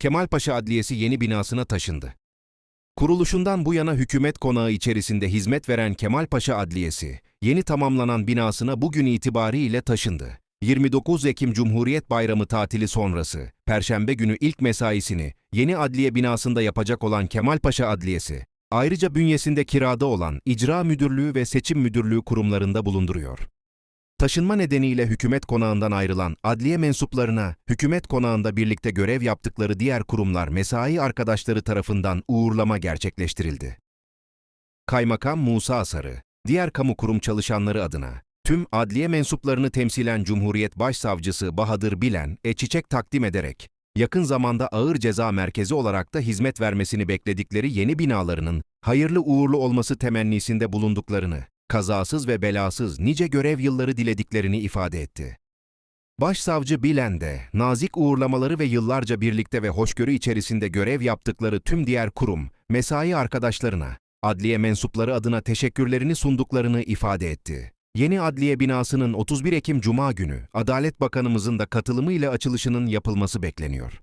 Kemalpaşa Adliyesi yeni binasına taşındı. Kuruluşundan bu yana hükümet konağı içerisinde hizmet veren Kemalpaşa Adliyesi, yeni tamamlanan binasına bugün itibariyle taşındı. 29 Ekim Cumhuriyet Bayramı tatili sonrası, Perşembe günü ilk mesaisini yeni adliye binasında yapacak olan Kemalpaşa Adliyesi, ayrıca bünyesinde kirada olan İcra Müdürlüğü ve Seçim Müdürlüğü kurumlarında bulunduruyor. Taşınma nedeniyle hükümet konağından ayrılan adliye mensuplarına, hükümet konağında birlikte görev yaptıkları diğer kurumlar mesai arkadaşları tarafından uğurlama gerçekleştirildi. Kaymakam Musa Sarı, diğer kamu kurum çalışanları adına, tüm adliye mensuplarını temsilen Cumhuriyet Başsavcısı Bahadır Bilen, e çiçek takdim ederek, yakın zamanda ağır ceza merkezi olarak da hizmet vermesini bekledikleri yeni binalarının hayırlı uğurlu olması temennisinde bulunduklarını, kazasız ve belasız nice görev yılları dilediklerini ifade etti. Başsavcı Bilen de, nazik uğurlamaları ve yıllarca birlikte ve hoşgörü içerisinde görev yaptıkları tüm diğer kurum, mesai arkadaşlarına, adliye mensupları adına teşekkürlerini sunduklarını ifade etti. Yeni adliye binasının 31 Ekim Cuma günü Adalet Bakanımızın da katılımıyla açılışının yapılması bekleniyor.